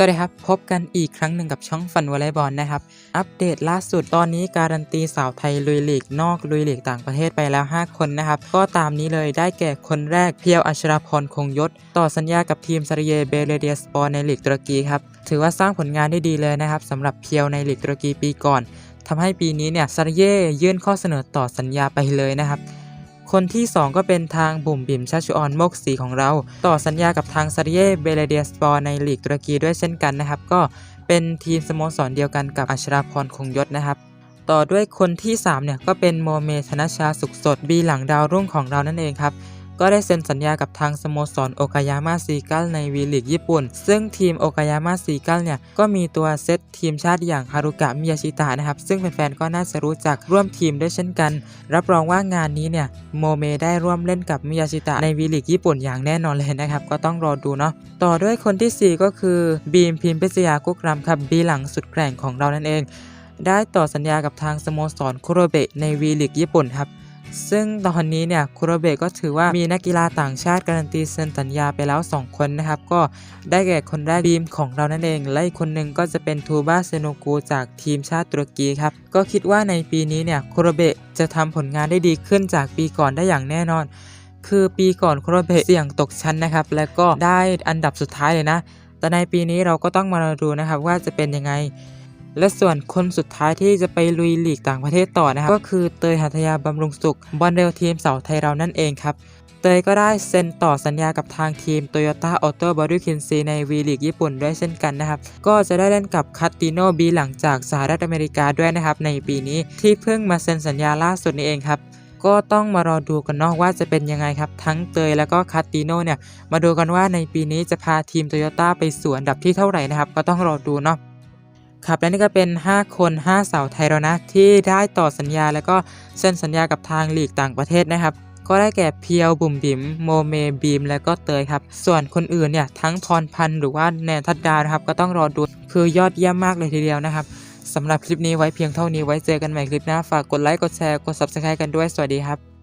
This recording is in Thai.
สวัสดีครับ พบกันอีกครั้งหนึ่งกับช่องฟันวอลเลย์บอลนะครับ อัปเดตล่าสุดตอนนี้การันตีสาวไทยลุยลีกนอกลุยลีกต่างประเทศไปแล้ว 5 คนนะครับ ก็ตามนี้เลยได้แก่คนแรกเพียวอัชราพรคงยศ ต่อสัญญากับทีมซาริเยเบเลเดียสปอร์ในลีกตุรกีครับ ถือว่าสร้างผลงานได้ดีเลยนะครับสำหรับเพียวในลีกตุรกีปีก่อนทำให้ปีนี้เนี่ยซาริเยยื่นข้อเสนอต่อสัญญาไปเลยนะครับ คนที่ 2 ก็เป็นทางบุ่มบิ่มชาชูออนโมกสีของเรา ต่อสัญญากับทางซาริเยเบเลเดียสปอร์ในลีกตุรกีด้วยเช่นกันนะครับ ก็เป็นทีมสโมสรเดียวกันกับอัชราพรคงยศนะครับต่อด้วยคนที่ 3 เนี่ย ก็เป็นโมเมธนชาสุขสด บีหลังดาวรุ่งของเรานั่นเองครับ ก็ได้เซ็นสัญญากับทางสโมสรโอกายาม่าซีกัลในวีลีกญี่ปุ่น ซึ่งทีมโอกายาม่าซีกัลเนี่ยก็มีตัวเซตทีมชาติอย่างฮารุกะมิยาชิตะนะครับ ซึ่งแฟนๆก็น่าจะรู้จักร่วมทีมด้วยเช่นกัน รับรองว่างานนี้เนี่ยโมเมได้ร่วมเล่นกับมิยาชิตะในวีลีกญี่ปุ่นอย่างแน่นอนเลยนะครับ ก็ต้องรอดูเนาะต่อด้วยคนทีสี่4 ก็คือบีมพิมพิชยากุกรำครับบีหลังสุดแกร่งของเรานั่นเอง ได้ต่อสัญญากับทางสโมสรคุโรเบะในวีลีกญี่ปุ่นครับ ซึ่งตอนนี้เนี่ยคุโรเบะก็ถือว่ามีนักกีฬาต่างชาติการันตีเซ็นสัญญาไปแล้ว 2 คนนะครับ ก็ได้แก่คนแรกบีมของเรานั่นเอง และอีกคนหนึ่งก็จะเป็นทูบาเซโนกูจากทีมชาติตุรกีครับ ก็คิดว่าในปีนี้เนี่ยคุโรเบะจะทำผลงานได้ดีขึ้นจากปีก่อนได้อย่างแน่นอน คือปีก่อนคุโรเบะเสี่ยงตกชั้นนะครับ และก็ได้อันดับสุดท้ายเลยนะ แต่ในปีนี้เราก็ต้องมาดูนะครับว่าจะเป็นยังไง และส่วนคนสุดท้ายที่จะไปลุยลีกต่างประเทศต่อนะครับ ก็คือเตยหัทยาบำรุงสุขบอลเรลทีมเสาไทยเรานั่นเองครับ เตยก็ได้เซ็นต่อสัญญากับทางทีม Toyota Auto b o d y k i n s e ในวีลีกญี่ปุ่นด้วยเช่นกันนะครับ ก็จะได้เล่นกับคัตติโนบีหลังจากสหรัฐอเมริกาด้วยนะครับ ในปีนี้ที่เพิ่งมาเซ็นสัญญาล่าสุดนี้เองครับก็ต้องมารอดูกันเนาะว่าจะเป็นยังไงครับ ทั้งเตยแล้วก็คัตติโนเนี่ย มาดูกันว่าในปีนี้จะพาทีมโตโยต้าไปสู่อันดับที่เท่าไหร่นะครับ ก็ต้องรอดูเนาะ ครับและนี่ก็เป็น 5 คน 5 สาวไทยแล้วนะ ที่ได้ต่อสัญญาแล้วก็เซ็นสัญญากับทางลีกต่างประเทศนะครับ ก็ได้แก่เพียวบุ๋มบิมโมเมบีม และก็เตยครับ ส่วนคนอื่นเนี่ยทั้งพรพันธ์หรือว่าแนนทัดดาวนะครับ ก็ต้องรอดูคือยอดเยี่ยมมากเลยทีเดียวนะครับสำหรับคลิปนี้ไว้เพียงเท่านี้ไว้เจอกันใหม่คลิปหน้าฝากกดไลค์กดแชร์กด subscribe กันด้วยสวัสดีครับ